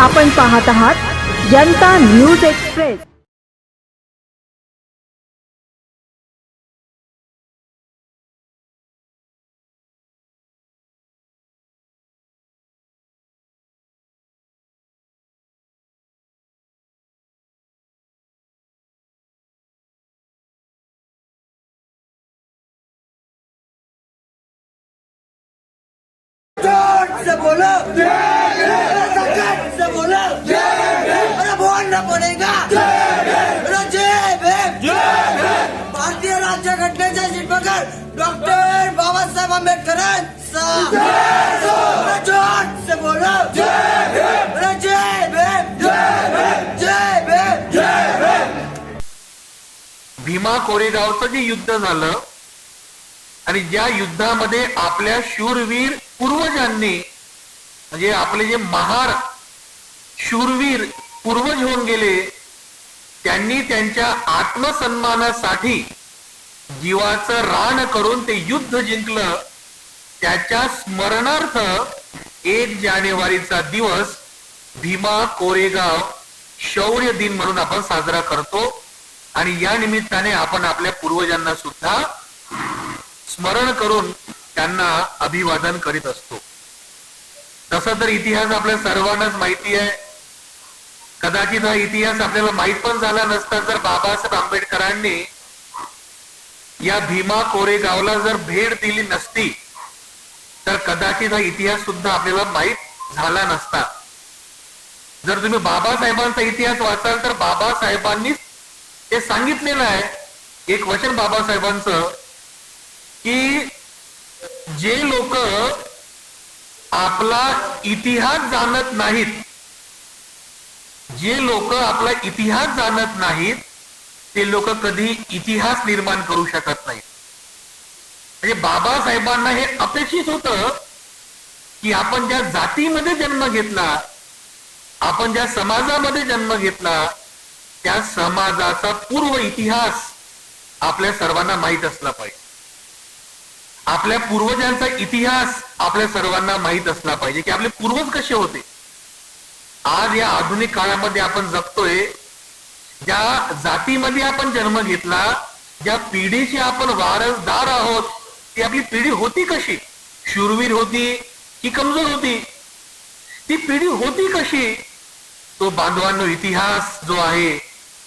आपण पाहत आहात जनता न्यूज एक्सप्रेस. जोर आंबेडकरांचा अरे जोर से बोलो अरे जय भीम जय भीम भीमा कोरेगावचं जे युद्ध झालं. आणि ज्या युद्धामध्ये आपल्या शूरवीर पूर्वजांनी म्हणजे आपले जे महार शूरवीर पूर्वज होऊन गेले त्यांनी त्यांच्या आत्मसन्मानासाठी जीवाचं रान करून ते युद्ध जिंकलं. त्याच्या स्मरणार्थ एक जानेवारीचा दिवस भीमा कोरेगाव शौर्य दिन म्हणून आपण साजरा करतो. आणि या निमित्ताने आपण आपल्या पूर्वजांना सुद्धा स्मरण करून त्यांना अभिवादन करीत असतो. तसं तर इतिहास आपल्या सर्वांनाच माहिती आहे. कदाचित हा इतिहास आपल्याला माहीत पण झाला नसता जर बाबासाहेब आंबेडकरांनी या भीमा कोरेगावला जर भेट दिली नसती तर कदाचित हा इतिहास सुद्धा आपल्याला माहीत झाला नसता. जर तुम्ही बाबासाहेबांचा इतिहास वाचाल तर बाबासाहेबांनी ते सांगितलेलं आहे. एक वचन बाबासाहेबांचं की जे लोक आपला इतिहास जाणत नाहीत जे लोक आपला इतिहास जाणत नाहीत ते लोक कधी इतिहास निर्माण करू शकत नाहीत. म्हणजे बाबासाहेबांना हे अपेक्षित होतं की आपण ज्या जातीमध्ये जन्म घेतला आपण ज्या समाजामध्ये जन्म घेतला त्या समाजाचा पूर्व इतिहास आपल्या सर्वांना माहीत असला पाहिजे. आपल्या पूर्वजांचा इतिहास आपल्या सर्वांना माहीत असला पाहिजे की आपले पूर्वज कसे होते. आज या आधुनिक काळामध्ये आपण जगतोय ज्या जातीमध्ये आपण जन्म घेतला ज्या पिढीचे आपण वारसदार आहोत ती आपली पिढी होती कशी? शूरवीर होती की कमजोर होती? ती पिढी होती कशी? तो बांधवांनो इतिहास जो आहे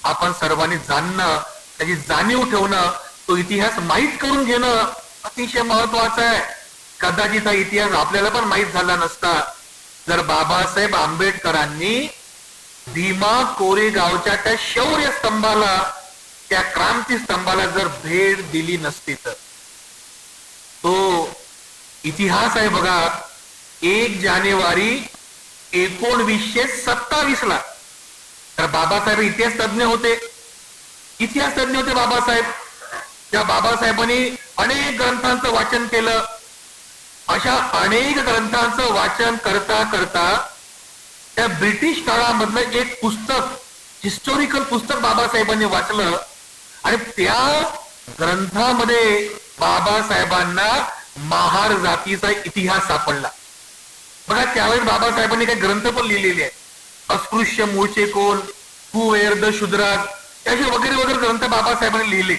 आपण सर्वांनी जाणणं त्याची जाणीव ठेवणं तो इतिहास माहीत करून घेणं अतिशय महत्वाचं आहे. कदाचित हा इतिहास आपल्याला पण माहीत झाला नसता. जर बाबासाहेब आंबेडकरांनी भीमा कोरेगावच्या त्या शौर्य स्तंभाला त्या क्रांती स्तंभाला जर भेट दिली नसती तर. तो इतिहास आहे बघा. एक जानेवारी एकोणवीसशे सत्तावीस ला. तर बाबासाहेब इतिहास तज्ञ होते. इतिहास तज्ञ होते बाबासाहेब. त्या बाबासाहेबांनी अनेक ग्रंथांचं वाचन केलं. अशा अनेक ग्रंथांचं वाचन करता करता त्या ब्रिटिश काळामधलं एक पुस्तक हिस्टोरिकल पुस्तक बाबासाहेबांनी वाचलं. आणि त्या ग्रंथामध्ये बाबासाहेबांना महार जातीचा इतिहास सापडला. बघा त्यावेळेस बाबासाहेबांनी काही ग्रंथ पण लिहिलेले आहेत. अस्पृश्य मूळचे कोण? कुवेर्द शुद्राग त्याचे वगैरे वगैरे ग्रंथ बाबासाहेबांनी लिहिले.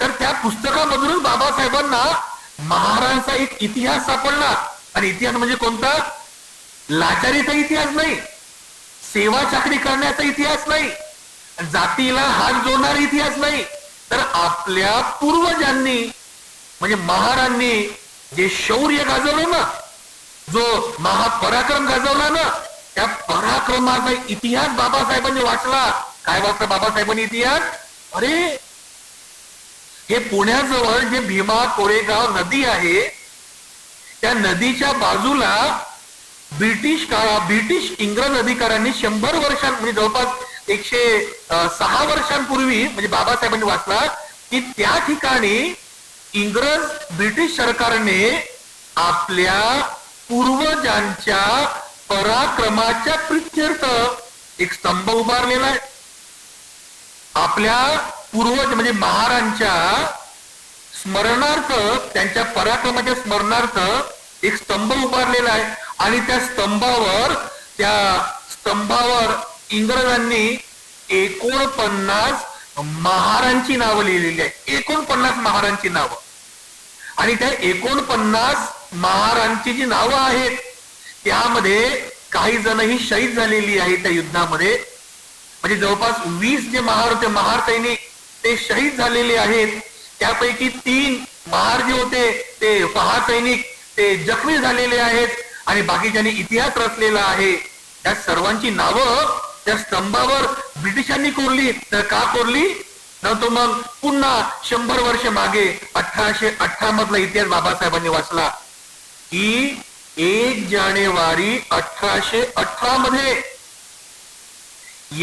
तर त्या पुस्तकामधूनच बाबासाहेबांना महाराजांचा एक इतिहास सापडला. आणि इतिहास म्हणजे कोणता? लाचारीचा इतिहास नाही. सेवा चाकरी करण्याचा इतिहास नाही. जातीला हात जोडणारा इतिहास नाही. तर आपल्या पूर्वजांनी म्हणजे महारांनी जे शौर्य गाजवलं ना जो महापराक्रम गाजवला ना त्या पराक्रमाचा इतिहास बाबासाहेबांनी वाचला. काय वाचला बाबासाहेबांनी इतिहास? अरे हे पुण्याजवळ जे भीमा कोरेगाव नदी आहे त्या नदीच्या बाजूला ब्रिटिश काळात ब्रिटिश इंग्रज अधिकाऱ्यांनी शंभर वर्षां म्हणजे जवळपास एकशे सहा वर्षांपूर्वी म्हणजे बाबासाहेबांनी वाचला की त्या ठिकाणी इंग्रज ब्रिटिश सरकारने आपल्या पूर्वजांच्या पराक्रमाच्या प्रित्यर्थ एक स्तंभ उभारलेला आहे. आपल्या पूर्वज म्हणजे महारांच्या स्मरणार्थ त्यांच्या पराक्रमाच्या स्मरणार्थ एक स्तंभ उभारलेला आहे. आणि त्या स्तंभावर त्या स्तंभावर इंग्रजांनी एकोणपन्नास महारांची नावं लिहिलेली आहे एकोणपन्नास महारांची नावं. आणि त्या एकोणपन्नास महारांची जी नावं आहेत त्यामध्ये काही जण ही शहीद झालेली आहेत त्या युद्धामध्ये. म्हणजे जवळपास वीस जे महार होते महार सैनिक ते शहीद झालेले आहेत. त्यापैकी तीन महार जे होते ते महार सैनिक ते जखमी झालेले आहेत. आणि बाकीच्यांनी इतिहास रचलेला आहे त्या सर्वांची नावं त्या स्तंभावर ब्रिटिशांनी कोरली तर का कोरली? न तो मग पुन्हा शंभर वर्ष मागे अठराशे अठरा मधला इतिहास बाबासाहेबांनी वाचला. की एक जानेवारी अठराशे अठरा मध्ये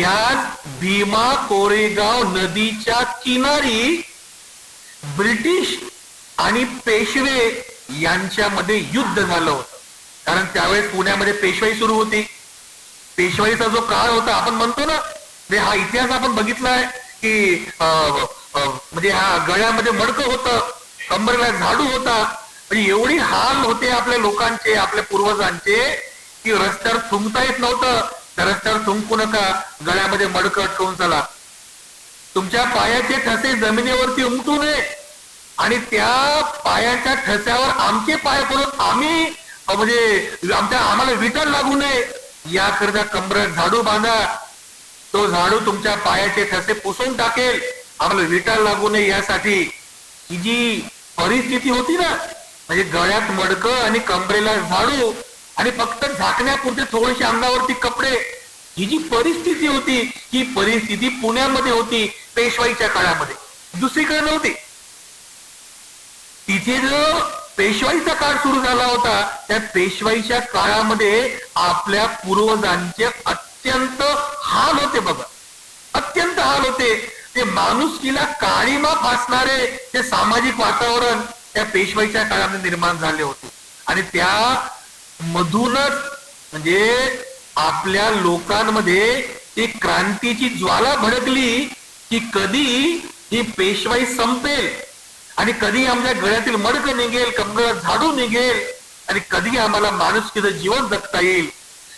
याच भीमा कोरेगाव नदीच्या किनारी ब्रिटिश आणि पेशवे यांच्यामध्ये युद्ध झालं होतं. कारण त्यावेळेस पुण्यामध्ये पेशवाई सुरू होती. पेशवाईचा जो काळ होता आपण म्हणतो ना म्हणजे हा इतिहास आपण बघितलाय की म्हणजे हा गळ्यामध्ये मडकं होतं कंबरला झाडू होता. म्हणजे एवढी हाल होते आपल्या लोकांचे आपल्या पूर्वजांचे की रस्त्यावर थुंकता येत नव्हतं. त्या रस्त्यावर थुंकू नका गळ्यामध्ये मडकं अटकवून चला. तुमच्या पायाचे ठसे जमिनीवरती उमटू नये. आणि त्या पायाच्या ठस्यावर आमचे पाय पडून आम्ही म्हणजे आमच्या आम्हाला विटर लागू नये. याकरता कमरात झाडू बांधा. तो झाडू तुमच्या पायाचे ठसे पुसून टाकेल. आम्हाला विटाळ लागू नये यासाठी. ही जी परिस्थिती होती ना म्हणजे गळ्यात मडकं आणि कमरेला झाडू आणि फक्त झाकण्यापुरते थोडेसे अंगावरती कपडे. ही जी परिस्थिती होती ही परिस्थिती पुण्यामध्ये होती पेशवाईच्या काळामध्ये. दुसरीकडे नव्हती. तिथे जो पेशवाईचा काळ सुरू झाला होता. त्या पेशवाईच्या काळामध्ये आपल्या पूर्वजांचे अत्यंत हाल होते बघा. अत्यंत हाल होते. ते माणुसकीला काळीमा फासणारे ते सामाजिक वातावरण त्या पेशवाईच्या काळामध्ये निर्माण झाले होते. आणि त्या मधूनच म्हणजे आपल्या लोकांमध्ये ती क्रांतीची ज्वाला भडकली की कधी ही पेशवाई संपेल. आणि कधी आमच्या गळ्यातील मडक निघेल कमरात झाडू निघेल आणि कधी आम्हाला माणुसकीचं जीवन जगता येईल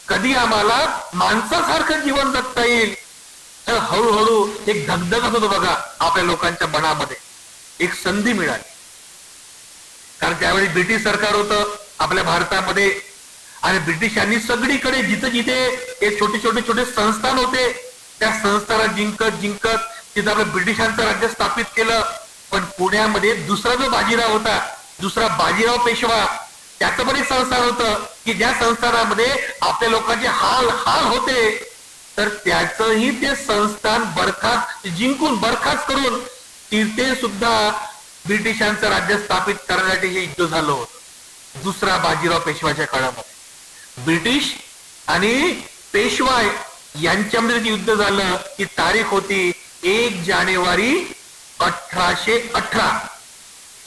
कधी आम्हाला माणसासारखं जीवन जगता येईल. तर हळूहळू एक धगधगत होतो बघा आपल्या लोकांच्या मनामध्ये. एक संधी मिळाली. कारण त्यावेळी ब्रिटिश सरकार होतं आपल्या भारतामध्ये. आणि ब्रिटिशांनी सगळीकडे जिथे जिथे हे छोटे छोटे छोटे संस्थान होते त्या संस्थाला जिंकत जिंकत तिथं आपलं ब्रिटिशांचं राज्य स्थापित केलं. पण पुण्यामध्ये दुसरा जो बाजीराव होता दुसरा बाजीराव पेशवा त्याचं पण एक संस्थान होतं की ज्या संस्थानामध्ये आपल्या लोकांचे हाल हाल होते तर त्याचंही ते संस्थान बरखास्त जिंकून बरखास्त करून तिथे सुद्धा ब्रिटिशांचं राज्य स्थापित करण्यासाठी हे युद्ध झालं होतं. दुसरा बाजीराव पेशवाच्या काळामध्ये. ब्रिटिश आणि पेशवाय यांच्यामध्ये जे युद्ध झालं की तारीख होती एक जानेवारी अठराशे अठरा.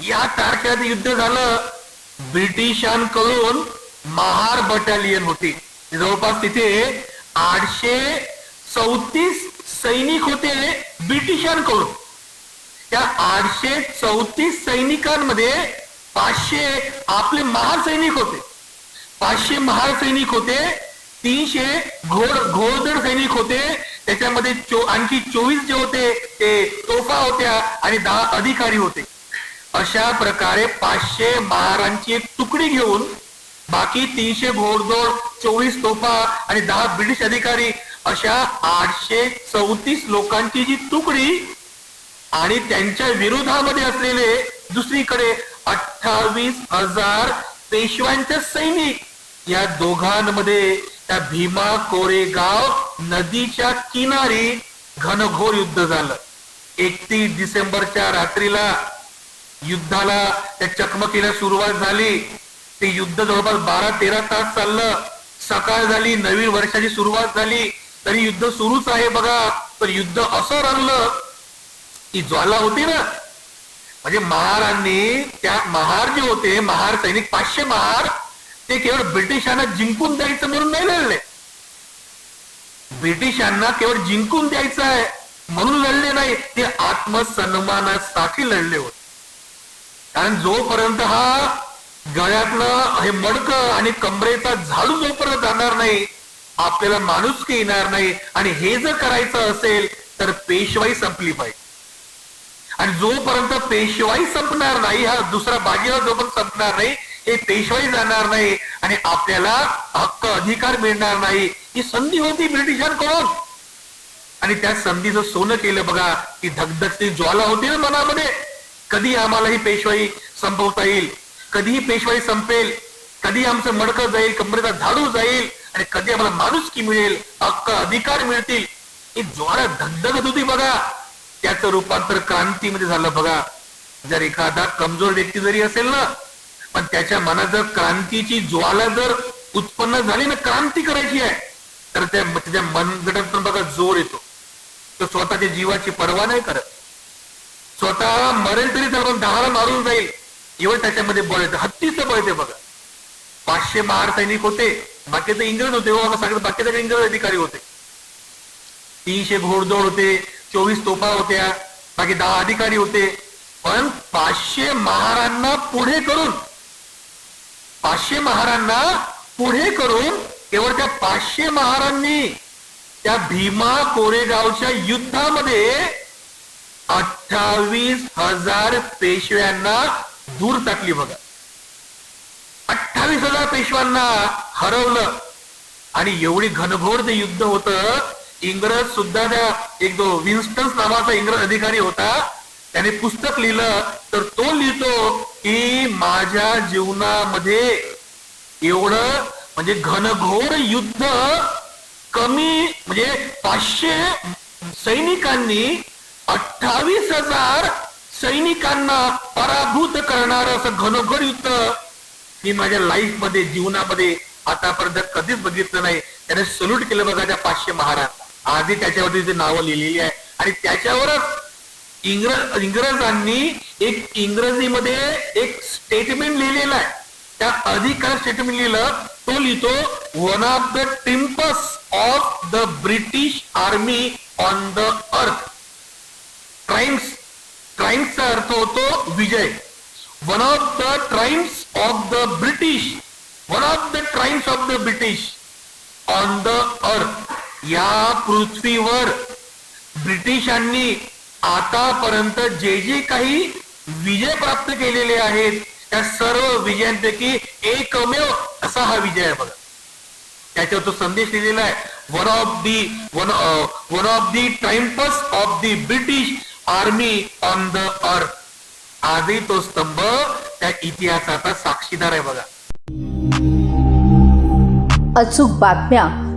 या तारखेला युद्ध झालं. ब्रिटिशांकडून महार बटालियन होती. जवळपास तिथे आठशे चौतीस सैनिक होते ब्रिटिशांकडून. त्या आठशे चौतीस सैनिकांमध्ये पाचशे आपले महार सैनिक होते. पाचशे महार सैनिक होते. तीनशे घोड घोडदर सैनिक होते. त्याच्यामध्ये चो आणखी चोवीस जे होते ते तोफा होत्या आणि दहा अधिकारी होते. अशा प्रकारे पाचशे महारांची एक तुकडी घेऊन बाकी तीनशे घोडदोड चोवीस तोफा आणि दहा ब्रिटिश अधिकारी अशा आठशे चौतीस लोकांची जी तुकडी आणि त्यांच्या विरोधामध्ये असलेले दुसरीकडे अठ्ठावीस हजार पेशव्यांचे सैनिक या दोघांमध्ये त्या भीमा कोरेगाव नदीच्या किनारी घनघोर युद्ध झालं. एकतीस डिसेंबरच्या रात्रीला युद्धाला त्या चकमकीला सुरुवात झाली. ते युद्ध जवळपास बारा तेरा तास चाललं. सकाळ झाली नवीन वर्षाची सुरुवात झाली. तरी युद्ध सुरूच आहे बघा. पण युद्ध असं रंगलं की ज्वाला होती ना. म्हणजे महारांनी त्या महार जे होते महार सैनिक पाचशे महार ते केवळ ब्रिटिशांना जिंकून द्यायचं म्हणून नाही लढले. ब्रिटिशांना केवळ जिंकून द्यायचं आहे म्हणून लढले नाही ते आत्मसन्मानासाठी लढले होते. कारण जोपर्यंत हा गळ्यातलं हे मडक आणि कमरेचा झाडू जोपर्यंत जाणार नाही आपल्याला माणुसकी येणार नाही आणि हे जर करायचं असेल तर पेशवाई संपली पाहिजे. आणि जोपर्यंत पेशवाई संपणार नाही हा दुसरा बाजीराव जोपर्यंत संपणार नाही हे पेशवाई जाणार नाही आणि आपल्याला हक्क अधिकार मिळणार नाही ही संधी होती ब्रिटिशांकडून. आणि त्या संधीचं सोनं केलं बघा ती धगधगती ज्वाला होती ना मनामध्ये. कधी आम्हाला ही पेशवाई संपवता येईल? कधीही पेशवाई संपेल? कधी आमचं मडकं जाईल कमरेचा झाडू जाईल? आणि कधी आम्हाला माणुसकी मिळेल हक्क अधिकार मिळतील? ही ज्वाला धगधगत होती बघा. त्याचं रूपांतर क्रांतीमध्ये झालं बघा. जर एखादा कमजोर व्यक्ती जरी असेल ना पण त्याच्या मनात जर क्रांतीची ज्वाला जर उत्पन्न झाली ना क्रांती करायची आहे तर त्या त्याच्या मनगटात पण बघा जोर येतो. तो स्वतःच्या जीवाची पर्वा नाही करत. स्वतः मरेल तरी त्याला दहाला मारून जाईल. एवढं त्याच्यामध्ये बळ येतं. हत्तीचं बळ येते बघा. पाचशे महार सैनिक होते. बाकीचे इंग्रज होते. हो सगळे बाकीचे इंग्रज अधिकारी होते. तीनशे घोडदोड होते. चोवीस तोफा होत्या. बाकी दहा अधिकारी होते. पण पाचशे महारांना पुढे करून पाचशे महारांना पुढे करून केवळ त्या पाचशे महारांनी त्या भीमा कोरेगावच्या युद्धामध्ये अठ्ठावीस हजार पेशव्यांना दूर टाकली बघा. अठ्ठावीस हजार पेशव्यांना हरवलं आणि एवढी घनघोर ते युद्ध होतं इंग्रज सुद्धा त्या एक जो विन्स्टन्स नावाचा इंग्रज अधिकारी होता त्याने पुस्तक लिहिलं तर तो लिहितो की माझ्या जीवनामध्ये एवढं म्हणजे घनघोर युद्ध कमी म्हणजे पाचशे सैनिकांनी अठ्ठावीस हजार सैनिकांना पराभूत करणार असं घनघोर युद्ध मी माझ्या लाईफमध्ये जीवनामध्ये आतापर्यंत कधीच बघितलं नाही. त्याने सल्यूट केलं बघा त्या पाचशे महाराज. आधी त्याच्यावरती जे नावं लिहिलेली आहे. आणि त्याच्यावरच इंग्रज इंग्रजांनी एक इंग्रजीमध्ये एक स्टेटमेंट लिहिलेलं आहे. त्या अधिकार स्टेटमेंट लिहिलं तो लिहितो one of the टिम्पस of the British army on the earth crimes क्राईम्सचा अर्थ होतो विजय. One of the crimes of the British one of the crimes of the British on the earth या पृथ्वीवर ब्रिटिशांनी आतापर्यंत जे जे काही विजय प्राप्त केलेले आहेत त्या सर्व विजयांपैकी एकमेव असा हा विजय आहे बघा. त्याच्यावर तो संदेश लिहिलेला आहे. One of the one one of the टाइम्पस of the British army on the earth आजही तो स्तंभ त्या इतिहासाचा साक्षीदार आहे बघा. अचूक बातम्या